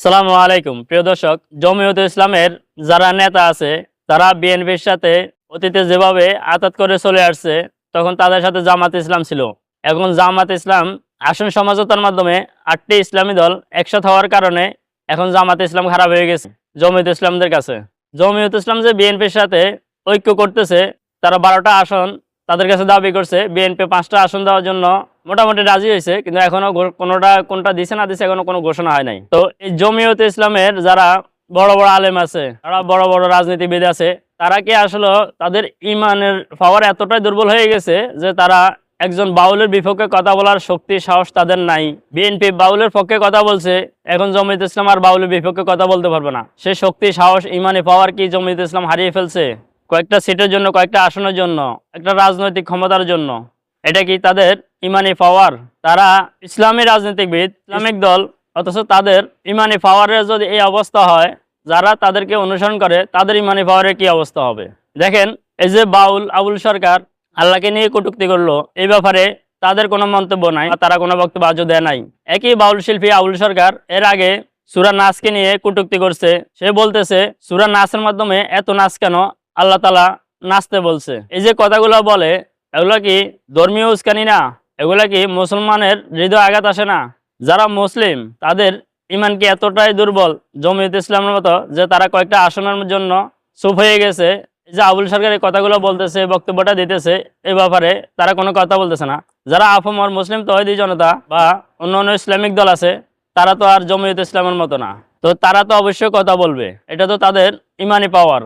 সালামু আলাইকুম। প্রিয় দর্শক জমিয়ত ইসলামের যারা নেতা আছে, তারা বিএনপির সাথে অতীতে যেভাবে আতাত করে চলে আসছে, তখন তাদের সাথে জামাত ইসলাম ছিল। এখন জামাত ইসলাম আসন সমাজতার মাধ্যমে আটটি ইসলামী দল একসাথে হওয়ার কারণে এখন জামাত ইসলাম খারাপ হয়ে গেছে জমিয়ত ইসলামদের কাছে। জমিয়ত ইসলাম যে বিএনপির সাথে ঐক্য করতেছে, তারা বারোটা আসন তাদের কাছে দাবি করছে, বিএনপি পাঁচটা আসন দেওয়ার জন্য মোটামুটি রাজি হয়েছে, কিন্তু এখনও কোনোটা কোনটা দিছে না দিছে এখনও কোনো ঘোষণা হয় নাই। তো এই জমিয়ত ইসলামের যারা বড় বড় আলেম আছে যারা বড় বড় রাজনীতিবিদ আছে, তারা কি আসলে তাদের ইমানের পাওয়ার এতটাই দুর্বল হয়ে গেছে যে তারা একজন বাউলের বিপক্ষে কথা বলার শক্তি, সাহস তাদের নাই। বিএনপি বাউলের পক্ষে কথা বলছে, এখন জমিয়ত ইসলাম আর বাউলের বিপক্ষে কথা বলতে পারবে না। সে শক্তি, সাহস, ইমানি পাওয়ার কি জমিয়ত ইসলাম হারিয়ে ফেলছে? কয়েকটা সিটের জন্য, কয়েকটা আসনের জন্য, একটা রাজনৈতিক ক্ষমতার জন্য। এটা কি তাদের ইমানি পাওয়ার তারা ইসলামী রাজনীতিবিদ, ইসলামিক দল, অথচ তাদের ইমানি পাওয়ারের যদি এই অবস্থা হয়, যারা তাদেরকে অনুসরণ করে, তাদের ইমানি পাওয়ারের কি অবস্থা হবে? দেখেন, এই যে বাউল, আবুল সরকার আল্লাহকে নিয়ে কটুক্তি করল, এই ব্যাপারে তাদের কোনো মন্তব্য নাই তারা কোনো বক্তব্য আজও দেয় নাই। একই বাউল শিল্পী আবুল সরকার এর আগে সুরা নাচকে নিয়ে কটুক্তি করছে। সে বলতেছে, সুরা নাচের মাধ্যমে এত নাচ কেন? আল্লাহ তালা নাচতে বলছে। এই যে কথাগুলো বলে, এগুলো কি ধর্মীয় উস্কানি না? এগুলো কি মুসলমানের হৃদয় আঘাত আসে না? যারা মুসলিম, তাদের ইমান কি এতটাই দুর্বল জমিয়ত ইসলামের মতো যে তারা কয়েকটা আসনের জন্য চুপ হয়ে গেছে? যে আবুল সরকার এই কথাগুলো বলতেছে, বক্তব্যটা দিতেছে এই ব্যাপারে তারা কোনো কথা বলতেছে না। যারা আফমর মুসলিম তহিদি জনতা বা অন্য অন্য ইসলামিক দল আছে, তারা তো আর জমিয়ত ইসলামের মতো না। তো তারা তো অবশ্যই কথা বলবে। এটা তো তাদের ইমানি পাওয়ার